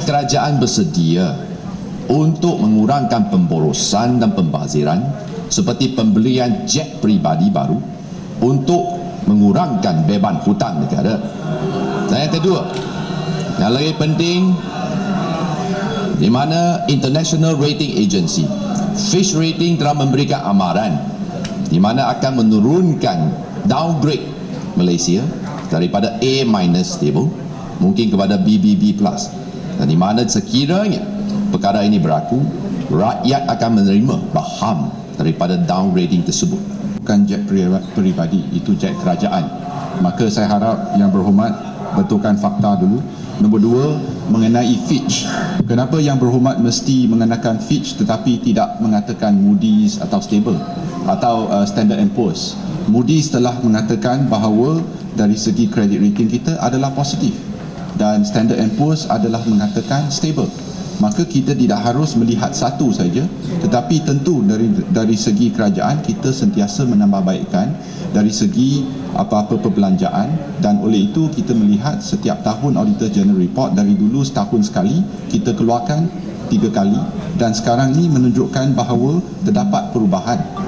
kerajaan bersedia untuk mengurangkan pemborosan dan pembaziran seperti pembelian jet peribadi baru untuk mengurangkan beban hutang negara. Dan yang kedua, yang lebih penting di mana International Rating Agency Fitch Rating telah memberikan amaran di mana akan menurunkan downgrade Malaysia daripada A stable mungkin kepada BBB plus dan di mana sekiranya perkara ini berlaku rakyat akan menerima baham daripada downgrading tersebut. Bukan jet peribadi itu jet kerajaan. Maka saya harap yang berhormat betulkan fakta dulu. Nombor dua mengenai Fitch. Kenapa yang berhormat mesti mengenakan Fitch tetapi tidak mengatakan Moody's atau stable atau uh, Standard Poor's? Moody's telah mengatakan bahawa dari segi credit rating kita adalah positif dan Standard Poor's adalah mengatakan stable. Maka kita tidak harus melihat satu saja tetapi tentu dari dari segi kerajaan kita sentiasa menambahbaikkan dari segi apa-apa perbelanjaan. Dan oleh itu kita melihat setiap tahun Auditor General Report dari dulu setahun sekali kita keluarkan tiga kali. Dan sekarang ini menunjukkan bahawa terdapat perubahan